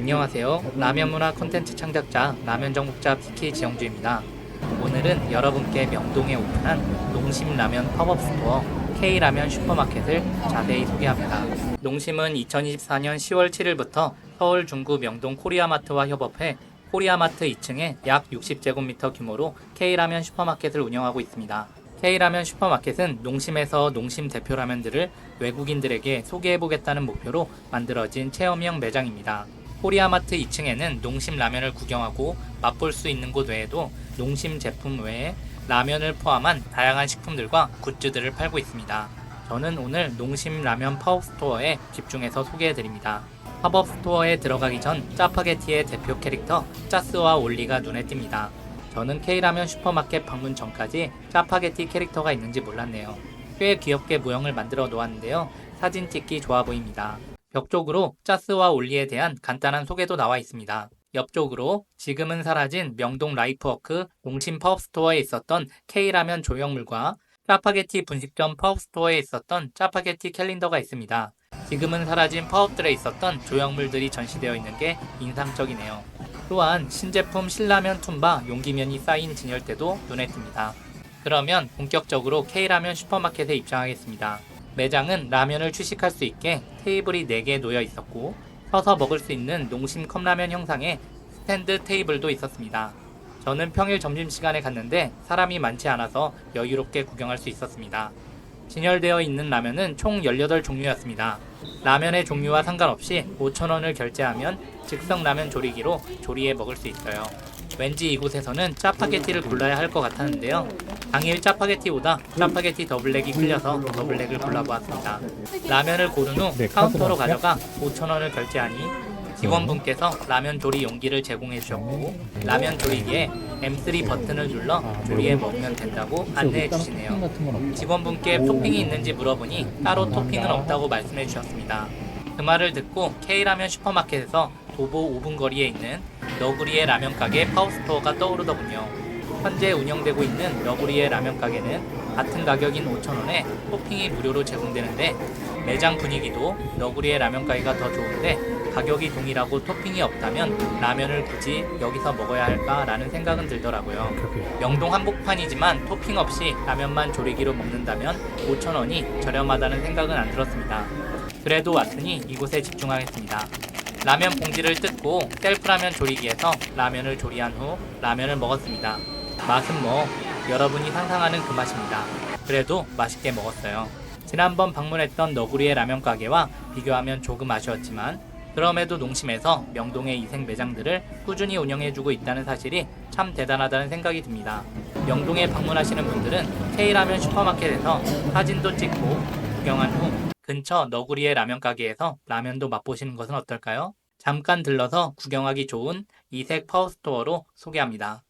안녕하세요. 라면 문화 콘텐츠 창작자 라면 정복자 PK 지영주입니다. 오늘은 여러분께 명동에 오픈한 농심 라면 팝업 스토어 K라면 슈퍼마켓을 자세히 소개합니다. 농심은 2024년 10월 7일부터 서울 중구 명동 코리아마트와 협업해 코리아마트 2층에 약 60제곱미터 규모로 K라면 슈퍼마켓을 운영하고 있습니다. K라면 슈퍼마켓은 농심에서 농심 대표 라면들을 외국인들에게 소개해보겠다는 목표로 만들어진 체험형 매장입니다. 코리아마트 2층에는 농심 라면을 구경하고 맛볼 수 있는 곳 외에도 농심 제품 외에 라면을 포함한 다양한 식품들과 굿즈들을 팔고 있습니다. 저는 오늘 농심 라면 팝업 스토어에 집중해서 소개해드립니다. 팝업 스토어에 들어가기 전 짜파게티의 대표 캐릭터 짜스와 올리가 눈에 띕니다. 저는 K라면 슈퍼마켓 방문 전까지 짜파게티 캐릭터가 있는지 몰랐네요. 꽤 귀엽게 모형을 만들어 놓았는데요. 사진 찍기 좋아 보입니다. 벽 쪽으로 짜스와 올리에 대한 간단한 소개도 나와 있습니다. 옆쪽으로 지금은 사라진 명동 라이프워크 농심 팝업스토어에 있었던 K라면 조형물과 짜파게티 분식점 팝업스토어에 있었던 짜파게티 캘린더가 있습니다. 지금은 사라진 팝업들에 있었던 조형물들이 전시되어 있는 게 인상적이네요. 또한 신제품 신라면 툰바 용기면이 쌓인 진열대도 눈에 띕니다. 그러면 본격적으로 K라면 슈퍼마켓에 입장하겠습니다. 매장은 라면을 취식할 수 있게 테이블이 4개 놓여 있었고 서서 먹을 수 있는 농심 컵라면 형상의 스탠드 테이블도 있었습니다. 저는 평일 점심시간에 갔는데 사람이 많지 않아서 여유롭게 구경할 수 있었습니다. 진열되어 있는 라면은 총 18종류였습니다. 라면의 종류와 상관없이 5,000원을 결제하면 즉석 라면 조리기로 조리해 먹을 수 있어요. 왠지 이곳에서는 짜파게티를 골라야 할 것 같았는데요. 당일 짜파게티보다 짜파게티 더블랙이 끌려서 더블랙을 골라보았습니다. 라면을 고른 후 네, 카운터로 가져가 5,000원을 결제하니 직원분께서 라면 조리 용기를 제공해 주셨고 라면 조리기에 M3 버튼을 눌러 조리해 먹으면 된다고 안내해 주시네요. 직원분께 토핑이 있는지 물어보니 따로 토핑은 없다고 말씀해 주셨습니다. 그 말을 듣고 K라면 슈퍼마켓에서 도보 5분 거리에 있는 너구리의 라면 가게 파우스토어가 떠오르더군요. 현재 운영되고 있는 너구리의 라면 가게는 같은 가격인 5,000원에 토핑이 무료로 제공되는데 매장 분위기도 너구리의 라면 가게가 더 좋은데 가격이 동일하고 토핑이 없다면 라면을 굳이 여기서 먹어야 할까라는 생각은 들더라고요. 명동 한복판이지만 토핑 없이 라면만 조리기로 먹는다면 5,000원이 저렴하다는 생각은 안 들었습니다. 그래도 왔으니 이곳에 집중하겠습니다. 라면 봉지를 뜯고 셀프라면 조리기에서 라면을 조리한 후 라면을 먹었습니다. 맛은 뭐 여러분이 상상하는 그 맛입니다. 그래도 맛있게 먹었어요. 지난번 방문했던 너구리의 라면 가게와 비교하면 조금 아쉬웠지만 그럼에도 농심에서 명동의 이색 매장들을 꾸준히 운영해주고 있다는 사실이 참 대단하다는 생각이 듭니다. 명동에 방문하시는 분들은 K라면 슈퍼마켓에서 사진도 찍고 구경한 후 근처 너구리의 라면 가게에서 라면도 맛보시는 것은 어떨까요? 잠깐 들러서 구경하기 좋은 이색 파워스토어로 소개합니다.